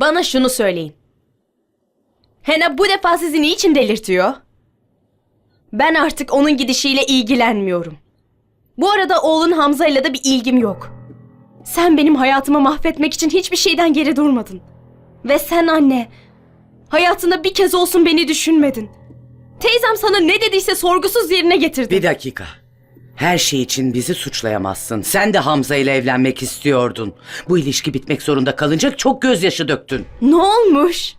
Bana şunu söyleyin. Hena bu defa sizi niçin delirtiyor? Ben artık onun gidişiyle ilgilenmiyorum. Bu arada oğlun Hamza ile de bir ilgim yok. Sen benim hayatımı mahvetmek için hiçbir şeyden geri durmadın. Ve sen anne, hayatında bir kez olsun beni düşünmedin. Teyzem sana ne dediyse sorgusuz yerine getirdin. Bir dakika. Her şey için bizi suçlayamazsın. Sen de Hamza ile evlenmek istiyordun. Bu ilişki bitmek zorunda kalınca çok gözyaşı döktün. Ne olmuş?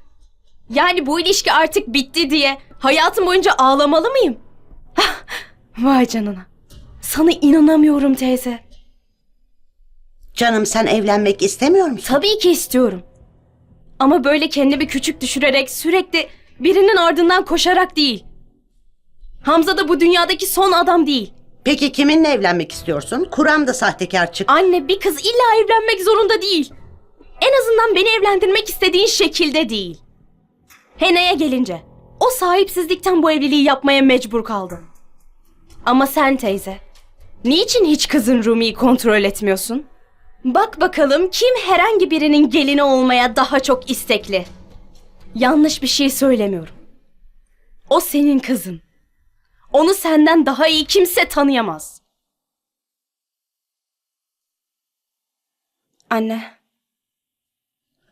Yani bu ilişki artık bitti diye hayatım boyunca ağlamalı mıyım? Hah, Vay canına. Sana inanamıyorum teyze. Canım sen evlenmek istemiyor musun? Tabii ki istiyorum. Ama böyle kendimi küçük düşürerek sürekli birinin ardından koşarak değil. Hamza da bu dünyadaki son adam değil. Peki kiminle evlenmek istiyorsun? Kur'an da sahtekar çık. Anne bir kız illa evlenmek zorunda değil. En azından beni evlendirmek istediğin şekilde değil. Hena'ya gelince o sahipsizlikten bu evliliği yapmaya mecbur kaldı. Ama sen teyze, niçin hiç kızın Rumi'yi kontrol etmiyorsun? Bak bakalım kim herhangi birinin gelini olmaya daha çok istekli. Yanlış bir şey söylemiyorum. O senin kızın. Onu senden daha iyi kimse tanıyamaz. Anne.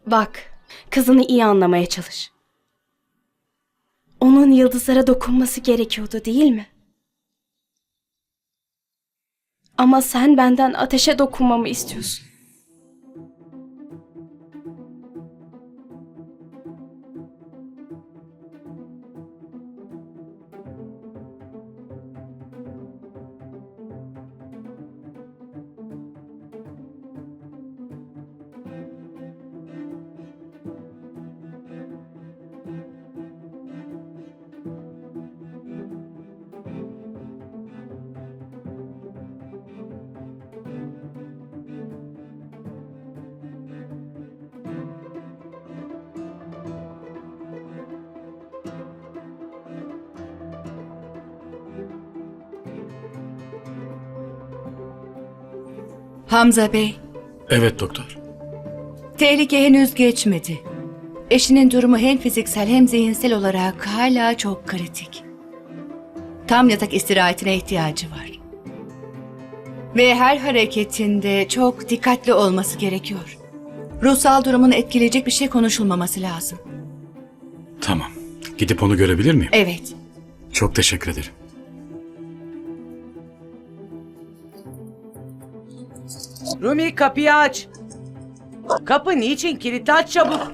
Bak, kızını iyi anlamaya çalış. Onun yıldızlara dokunması gerekiyordu değil mi? Ama sen benden ateşe dokunmamı istiyorsun. Hamza Bey, Evet doktor. tehlike henüz geçmedi. Eşinin durumu hem fiziksel hem zihinsel olarak hala çok kritik. Tam yatak istirahatine ihtiyacı var. Ve her hareketinde çok dikkatli olması gerekiyor. Ruhsal durumunu etkileyecek bir şey konuşulmaması lazım. Tamam. Gidip onu görebilir miyim? Evet, Çok teşekkür ederim. Rumi kapıyı aç. Kapı niçin kilitli aç çabuk.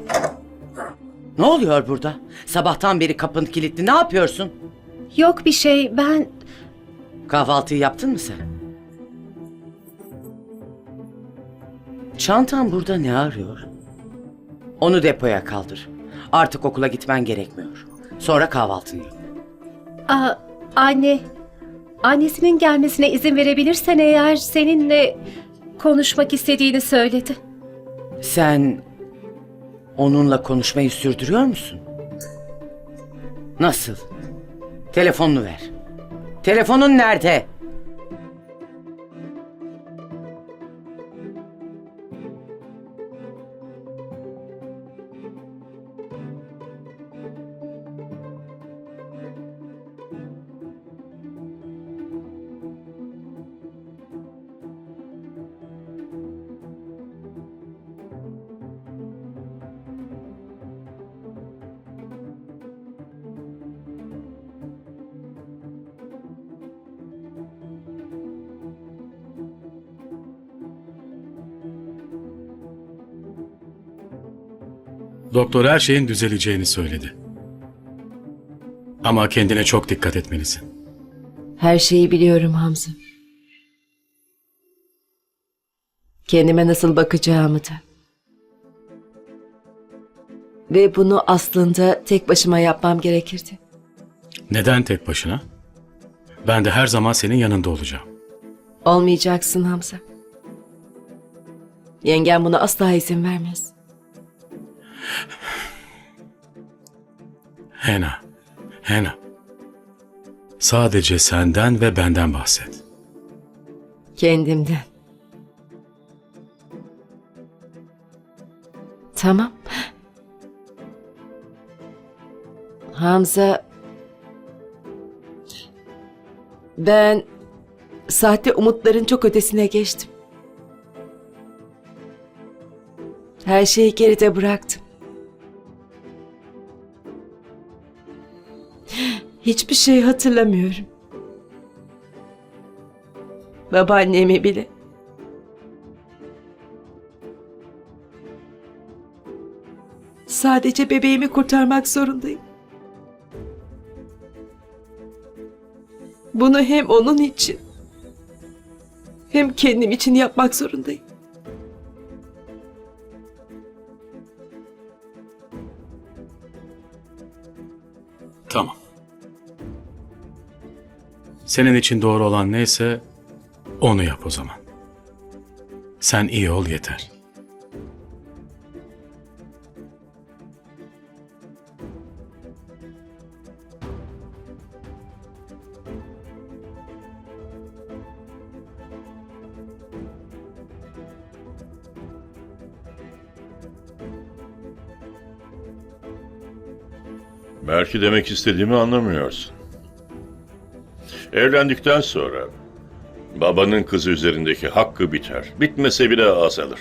Ne oluyor burada? Sabahtan beri kapın kilitli. Ne yapıyorsun? Yok bir şey ben Kahvaltıyı yaptın mı sen? Çantan burada ne arıyor? Onu depoya kaldır. Artık okula gitmen gerekmiyor. Sonra kahvaltını yap. Aa, anne annesinin gelmesine izin verebilirsen eğer seninle konuşmak istediğini söyledi. Sen onunla konuşmayı sürdürüyor musun? Nasıl? Telefonunu ver. Telefonun nerede? Doktor her şeyin düzeleceğini söyledi. Ama kendine çok dikkat etmelisin. Her şeyi biliyorum Hamza. Kendime nasıl bakacağımı da. Ve bunu aslında tek başıma yapmam gerekirdi. Neden tek başına? Ben de her zaman senin yanında olacağım. Olmayacaksın Hamza. Yengem buna asla izin vermez. Hena, Hena. Sadece senden ve benden bahset. Kendimden. Tamam. Hamza ben sahte umutların çok ötesine geçtim. Her şeyi geride bıraktım. Hiçbir şey hatırlamıyorum. Babaannemi bile. Sadece bebeğimi kurtarmak zorundayım. Bunu hem onun için hem kendim için yapmak zorundayım. Tamam. Senin için doğru olan neyse onu yap o zaman. Sen iyi ol yeter. Belki demek istediğimi anlamıyorsun. Evlendikten sonra babanın kızı üzerindeki hakkı biter. Bitmese bile azalır.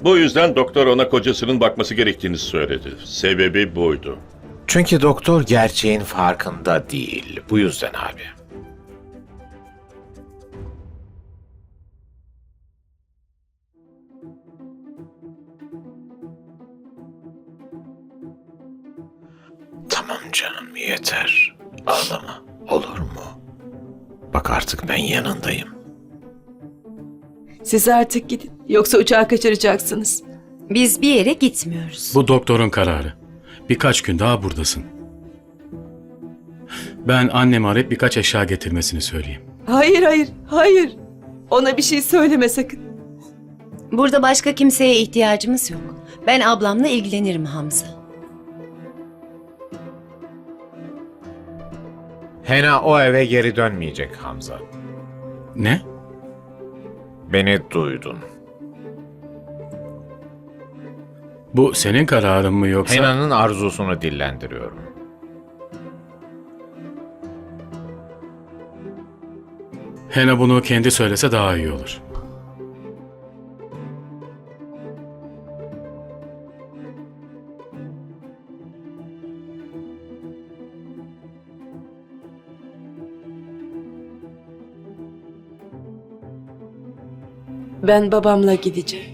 Bu yüzden doktor ona kocasının bakması gerektiğini söyledi. Sebebi buydu. Çünkü doktor gerçeğin farkında değil. Bu yüzden abi. Tamam canım yeter. Ağlama. Olur mu? Bak artık ben yanındayım. Siz artık gidin. Yoksa uçağı kaçıracaksınız. Biz bir yere gitmiyoruz. Bu doktorun kararı. Birkaç gün daha buradasın. Ben annemi arayıp birkaç eşya getirmesini söyleyeyim. Hayır hayır hayır. Ona bir şey söyleme sakın. Burada başka kimseye ihtiyacımız yok. Ben ablamla ilgilenirim Hamza. Hena o eve geri dönmeyecek Hamza. Ne? Beni duydun. Bu senin kararın mı yoksa... Hena'nın arzusunu dillendiriyorum. Hena bunu kendi söylese daha iyi olur. Ben babamla gideceğim.